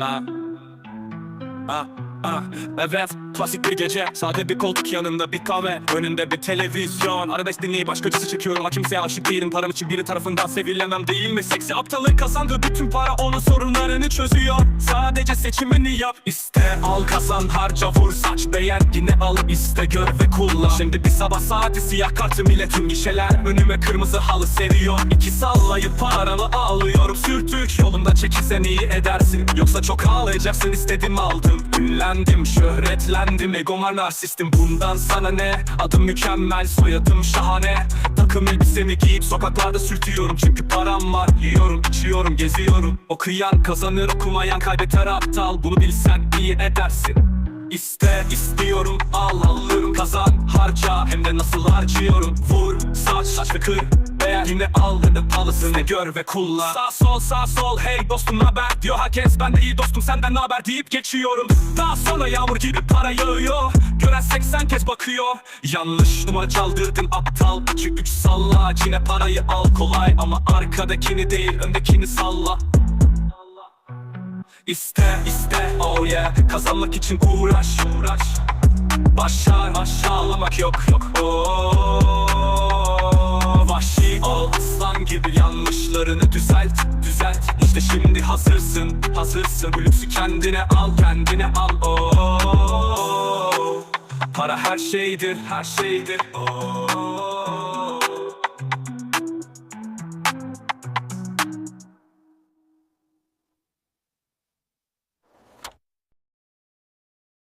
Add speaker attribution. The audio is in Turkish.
Speaker 1: Ah. Ah, ah, evet klasik bir gece. Sade bir koltuk yanında bir kahve Önünde bir televizyon. Arabesk dinleyip başka acısı çekiyorum. Ama kimseye aşık değilim. Param için biri tarafından sevilemem değil mi? Seksi aptalın kazandığı bütün para Onun sorunlarını çözüyor. Sadece seçimini yap İste. Al kazan harca vur saç beğen. Yine al iste gör ve kullan. Şimdi bir sabah saati siyah kartım ile tüm gişeler. Önüme kırmızı halı seriyor. İki sallayıp paranı alıyorum. Sürtük yolunda çekilsen iyi edersin. Yoksa çok ağlayacaksın. İstedim aldım Ünlendim şöhretlendim. Egom narsistim. Bundan sana ne? Adım mükemmel soyadım şahane. Takım elbisemi giyip sokaklarda sürtüyorum. Çünkü param var yiyorum içiyorum geziyorum. Okuyan kazanır okumayan kaybeter aptal. Bunu bilsen iyi edersin. İste istiyorum al alırım kazan harca. Hem de nasıl harcıyorum. Vur saç saç ve kır Yine al de palısını gör ve kullan Sağ sol sağ sol hey dostum haber diyor. Herkes Ben de iyi dostum senden haber deyip geçiyorum. Daha sonra yağmur gibi para yağıyor. Gören 80 kez bakıyor. Yanlış numara çaldırdın aptal. İki üç salla yine parayı al. Kolay Ama arkadakini değil öndekini salla. İste iste oh yeah. Kazanmak için uğraş uğraş. Başar aşağılamak yok yok. Oh, gibi yanlışlarını düzelt düzelt. İşte şimdi hazırsın hazırsın. Bu lüksü kendine al kendine al. Oh, Para her şeydir her şeydir. Oh.